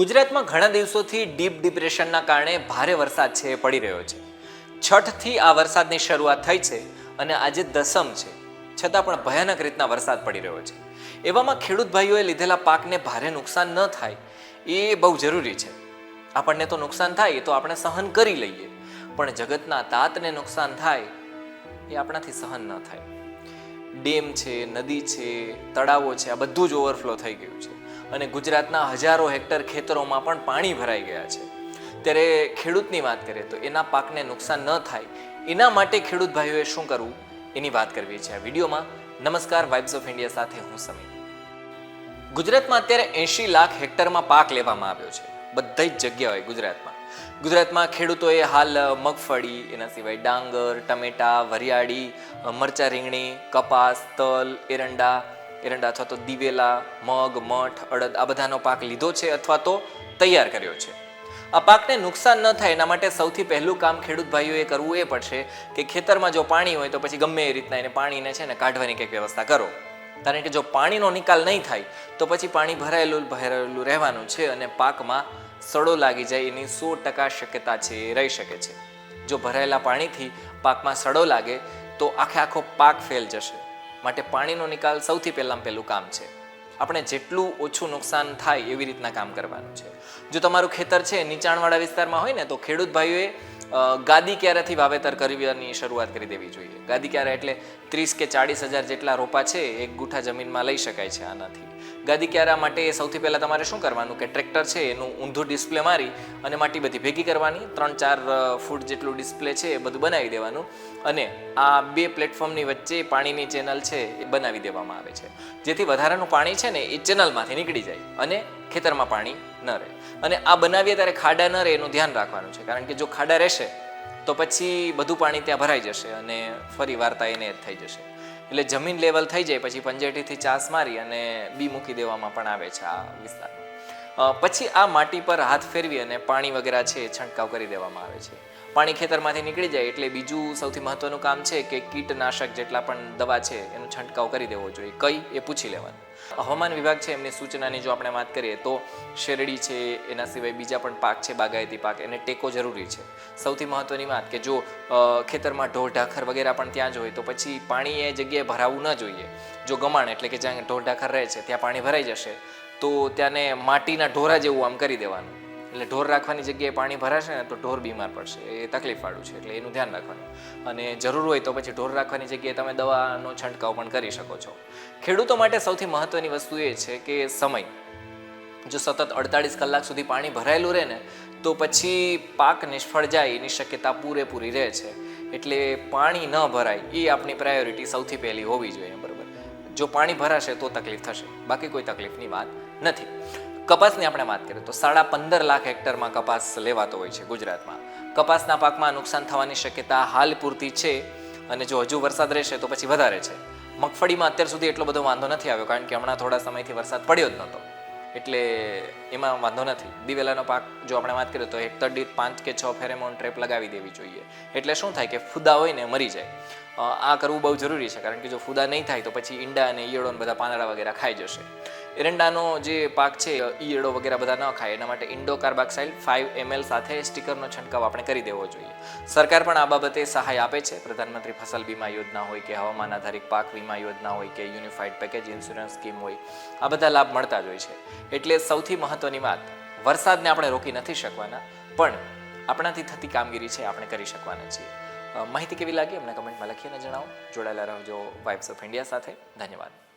ગુજરાતમાં ઘણા દિવસોથી ડીપ ડિપ્રેશનના કારણે ભારે વરસાદ છે એ પડી રહ્યો છે. છઠથી આ વરસાદની શરૂઆત થઈ છે અને આજે દસમ છે. છતાં પણ ભયાનક રીતના વરસાદ પડી રહ્યો છે. એવામાં ખેડૂત ભાઈઓએ લીધેલા પાકને ભારે નુકસાન ન થાય એ બહુ જરૂરી છે. આપણને તો નુકસાન થાય એ તો આપણે સહન કરી લઈએ. પણ જગતના તાતને નુકસાન થાય એ આપણાથી સહન ન થાય. ડેમ છે, નદી છે, તળાવો છે, આ બધું જ ઓવરફ્લો થઈ ગયું છે. અને ગુજરાતના હજારો હેક્ટર ખેતરોમાં પણ પાણી ભરાઈ ગયા છે. ત્યારે ખેડૂતની વાત કરીએ તો એના પાકને નુકસાન ન થાય, એના માટે ખેડૂત ભાઈઓએ શું કરવું? એની વાત કરવી છે આ વિડીયોમાં. નમસ્કાર વાઇબ્સ ઓફ ઇન્ડિયા સાથે હું સમીર. ગુજરાતમાં અત્યારે એંશી લાખ હેક્ટરમાં પાક લેવામાં આવ્યો છે. બધી જ જગ્યાઓએ ગુજરાતમાં. ગુજરાતમાં ખેડૂતોએ હાલ મગફળી, એના સિવાય ડાંગર, ટમેટા, વરિયાળી, મરચા રીંગણી, કપાસ, તલ, એરંડા એરંડા અથવા તો દિવેલા, મગ, મઠ, અડદ, આ બધાનો પાક લીધો છે અથવા તો તૈયાર કર્યો છે. આ પાકને નુકસાન ન થાય એના માટે સૌથી પહેલું કામ ખેડૂત ભાઈઓએ કરવું એ પડશે કે ખેતરમાં જો પાણી હોય તો પછી ગમે એ રીતના એને પાણીને છે ને કાઢવાની કંઈક વ્યવસ્થા કરો. કારણ કે જો પાણીનો નિકાલ નહીં થાય તો પછી પાણી ભરાયેલું ભરાયેલું રહેવાનું છે અને પાકમાં સડો લાગી જાય એની સો ટકા શક્યતા છે, એ રહી શકે છે. જો ભરાયેલા પાણીથી પાકમાં સડો લાગે તો આખે આખો પાક ફેલ જશે. માટે પાણીનો નિકાલ સૌથી પહેલાં પહેલું કામ છે. આપણે જેટલું ઓછું નુકસાન થાય એવી રીતના કામ કરવાનું છે. જો તમારું ખેતર છે, નીચાણવાળા વિસ્તારમાં હોય ને, તો ખેડૂત ભાઈઓએ ગાદી ક્યારેથી વાવેતર કરવાની શરૂઆત કરી દેવી જોઈએ. ગાદી ક્યારે એટલે ત્રીસ કે ચાળીસ હજાર જેટલા રોપા છે, એક ગુઠા જમીનમાં લઈ શકાય છે આનાથી. ગાદી ક્યારા માટે સૌથી પહેલાં તમારે શું કરવાનું કે ટ્રેક્ટર છે એનું ઊંધું ડિસ્પ્લે મારી અને માટી બધી ભેગી કરવાની, ત્રણ ચાર ફૂટ જેટલું ડિસ્પ્લે છે એ બધું બનાવી દેવાનું અને આ બે પ્લેટફોર્મની વચ્ચે પાણીની ચેનલ છે એ બનાવી દેવામાં આવે છે. જેથી વધારાનું પાણી છે ને એ ચેનલમાંથી નીકળી જાય અને ખેતરમાં પાણી ન રહે. અને આ બનાવીએ ત્યારે ખાડા ન રહે એનું ધ્યાન રાખવાનું છે. કારણ કે જો ખાડા રહેશે તો પછી બધું પાણી ત્યાં ભરાઈ જશે અને ફરી વાર્તા એને જ થઈ જશે. એટલે જમીન લેવલ થઈ જાય, પછી પંજેટીથી ચાસ મારી અને બી મૂકી દેવામાં પણ આવે છે આ વિસ્તારમાં. પછી આ માટી પર હાથ ફેરવી અને પાણી વગેરે છે છંટકાવ કરી દેવામાં આવે છે. પાણી ખેતરમાંથી નીકળી જાય એટલે બીજું સૌથી મહત્વનું કામ છે કે કીટનાશક જેટલા પણ દવા છે એનો છંટકાવ કરી દેવો જોઈએ. કઈ એ પૂછી લેવાનું. હવામાન વિભાગ છે, એમની સૂચનાની જો આપણે વાત કરીએ તો શેરડી છે, એના સિવાય બીજા પણ પાક છે, બાગાયતી પાક, એને ટેકો જરૂરી છે. સૌથી મહત્વની વાત કે જો ખેતરમાં ઢોર, ઢાખર વગેરે પણ ત્યાં જ હોય તો પછી પાણી એ જગ્યાએ ભરાવું ન જોઈએ. જો ગમાણ એટલે કે જ્યાં ઢોર, ઢાખર રહે છે, ત્યાં પાણી ભરાઈ જશે, તો ત્યાંને માટીના ઢોરા જેવું આમ કરી દેવાનું. એટલે ઢોર રાખવાની જગ્યાએ પાણી ભરાશે ને તો ઢોર બીમાર પડશે. એ તકલીફવાળું છે, એટલે એનું ધ્યાન રાખવાનું. અને જરૂર હોય તો પછી ઢોર રાખવાની જગ્યાએ તમે દવાનો છંટકાવ પણ કરી શકો છો. ખેડૂતો માટે સૌથી મહત્વની વસ્તુ એ છે કે સમય. જો સતત અડતાળીસ કલાક સુધી પાણી ભરાયેલું રહે ને, તો પછી પાક નિષ્ફળ જાય, એની શક્યતા પૂરેપૂરી રહે છે. એટલે પાણી ન ભરાય, એ આપણી પ્રાયોરિટી સૌથી પહેલી હોવી જોઈએ, બરાબર? જો પાણી ભરાશે તો તકલીફ થશે. બાકી કોઈ તકલીફની વાત નથી. કપાસની આપણે વાત કરીએ તો સાડા પંદર લાખ હેક્ટરમાં કપાસ લેવાતો હોય છે ગુજરાતમાં. કપાસના પાકમાં નુકસાન થવાની શક્યતા હાલ પૂરતી છે અને જો હજુ વરસાદ રહેશે તો પછી વધારે છે. મગફળીમાં અત્યાર સુધી એટલો બધો વાંધો નથી આવ્યો કારણ કે હમણાં થોડા સમયથી વરસાદ પડ્યો જ નહોતો. એટલે એમાં વાંધો નથી. દિવેલાનો પાક જો આપણે વાત કરીએ તો હેક્ટર દીઠ પાંચ કે છ ફેરેમોન ટ્રેપ લગાવી દેવી જોઈએ. એટલે શું થાય કે ફૂદા હોય ને મરી જાય. આ કરવું બહુ જરૂરી છે કારણ કે જો ફૂદા નહીં થાય તો પછી ઈંડા અને ઈયળો બધા પાંદડા વગેરે ખાઈ જશે. એરંડાનો જે પાક છે ઈયળો વગેરે બધા ન ખાય. એના માટે ઇન્ડો કાર્બાક્સાઇલ ફાઇવ એમએલ સાથે સ્ટીકરનો છંટકાવ આપણે કરી દેવો જોઈએ. સરકાર પણ આ બાબતે સહાય આપે છે. પ્રધાનમંત્રી ફસલ બીમા યોજના હોય કે હવામાન આધારિત પાક વીમા યોજના હોય કે યુનિફાઈડ પેકેજ ઇન્સ્યોરન્સ સ્કીમ હોય, આ બધા લાભ મળતા જ હોય છે. એટલે સૌથી મહત્વની વાત, વરસાદને આપણે રોકી નથી શકવાના, પણ આપણાથી થતી કામગીરી છે, આપણે કરી શકવાના છીએ. માહિતી કેવી લાગી? અમને કમેન્ટમાં લખીને જણાવો. જોડાયેલા રહેજો વાઇબ્સ ઓફ ઇન્ડિયા સાથે. ધન્યવાદ.